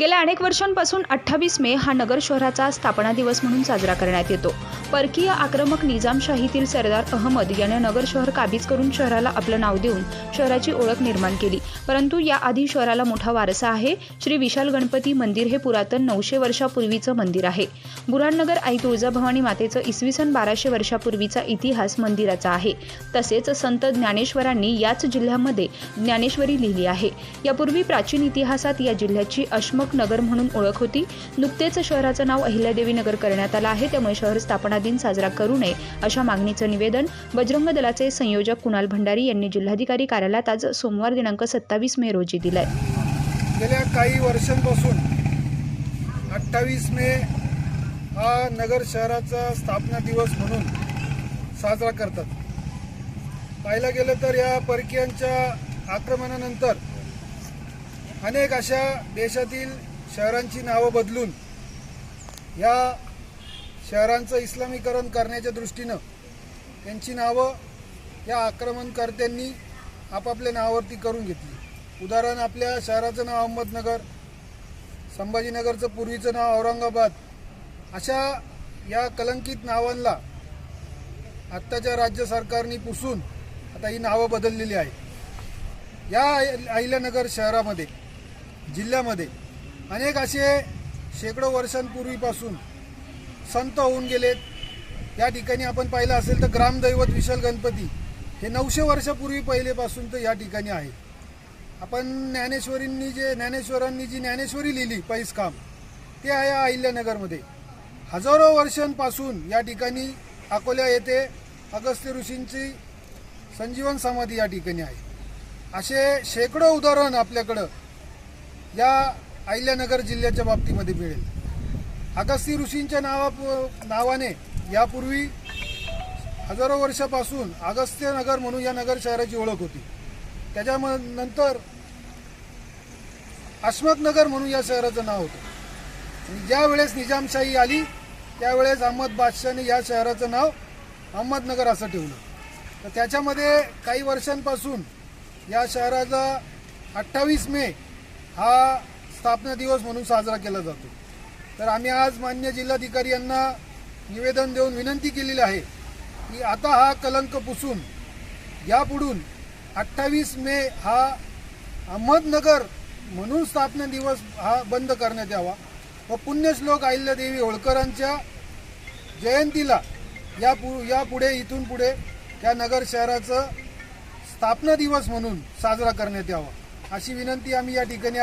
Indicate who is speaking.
Speaker 1: गेल्या अनेक वर्षांपासून अठ्ठावीस मे हा नगर शहराचा स्थापना दिवस म्हणून साजरा करण्यात येतो. परकीय आक्रमक निजामशाहीतील सरदार अहमद याने नगर शहर काबीज करून शहराला आपलं नाव देऊन शहराची ओळख निर्माण केली. परंतु याआधी शहराला मोठा वारसा आहे. श्री विशाल गणपती मंदिर हे पुरातन नऊशे वर्षापूर्वीचं मंदिर आहे. बुराणनगर आई तुळजाभवानी मातेचं इसवी सन बाराशे वर्षापूर्वीचा इतिहास मंदिराचा आहे. तसेच संत ज्ञानेश्वरांनी याच जिल्ह्यामध्ये ज्ञानेश्वरी लिहिली आहे. यापूर्वी प्राचीन इतिहासात या जिल्ह्याची अश्मक नगर म्हणून ओळख होती. नुकतेच शहराचं नाव अहिल्यादेवी नगर करण्यात आलं आहे. त्यामुळे शहर स्थापना दिन साजरा करू नये अशा मागणीचं निवेदन बजरंग दलाचे संयोजक कुणाल भंडारी यांनी जिल्हाधिकारी कार्यालयात आज सोमवार दिनांक सत्तावीस मे रोजी दिलंय.
Speaker 2: गेल्या काही वर्षांपासून अठ्ठावीस मे हा नगर शहराचा स्थापना दिवस म्हणून साजरा करतात. पाहायला गेलं तर या परकीयांच्या आक्रमणानंतर अनेक अशा देशातील शहरांची नावं बदलून या शहरांचं इस्लामीकरण करण्याच्या दृष्टीनं त्यांची नावं या आक्रमणकर्त्यांनी आपापल्या नावावरती करून घेतली. उदाहरण आपल्या शहराचं नाव अहमदनगर संभाजीनगरचं पूर्वीचं नाव औरंगाबाद अशा या कलंकित नावांना आत्ताच्या राज्य सरकारने पुसून आता ही नावं बदललेली आहे या अहिल्यानगर शहरामध्ये जिल्ह्यामध्ये अनेक असे शेकडो वर्षांपूर्वीपासून संत होऊन गेलेत. या ठिकाणी आपण पाहिलं असेल तर ग्रामदैवत विशाल गणपती हे नऊशे वर्षापूर्वी पहिलेपासून तर या ठिकाणी आहे. आपण ज्ञानेश्वरींनी जे ज्ञानेश्वरांनी जी ज्ञानेश्वरी लिहिली पैस काम ते आहे अहिल्यानगरमध्ये. हजारो वर्षांपासून या ठिकाणी अकोल्या येथे अगस्त्य ऋषींची संजीवन समाधी या ठिकाणी आहे. असे शेकडो उदाहरण आपल्याकडं या अहिल्यानगर जिल्ह्याच्या बाबतीमध्ये मिळेल. अगस्ती ऋषींच्या नावा नावाने यापूर्वी हजारो वर्षापासून अगस्त्यनगर म्हणून या नगर शहराची ओळख होती. त्याच्यानंतर अश्मतनगर म्हणून या शहराचं नाव होतं. आणि ज्या वेळेस निजामशाही आली त्यावेळेस अहमद बादशाहने या शहराचं नाव अहमदनगर असं ठेवलं. तर त्याच्यामध्ये काही वर्षांपासून या शहराचा अठ्ठावीस मे हा स्थापना दिवस म्हणून साजरा केला जातो. तर आम्ही आज मान्य जिल्हाधिकारी यांना निवेदन देऊन विनंती केलेली आहे की आता हा कलंक पुसून यापुढून अठ्ठावीस मे हा अहमदनगर म्हणून स्थापना दिवस हा बंद करण्यात यावा व पुण्यश्लोक अहिल्यादेवी होळकरांच्या जयंतीला या पु यापुढे इथून पुढे त्या नगर शहराचं स्थापना दिवस म्हणून साजरा करण्यात यावा. अशी विनंती आम्ही या ठिकाणी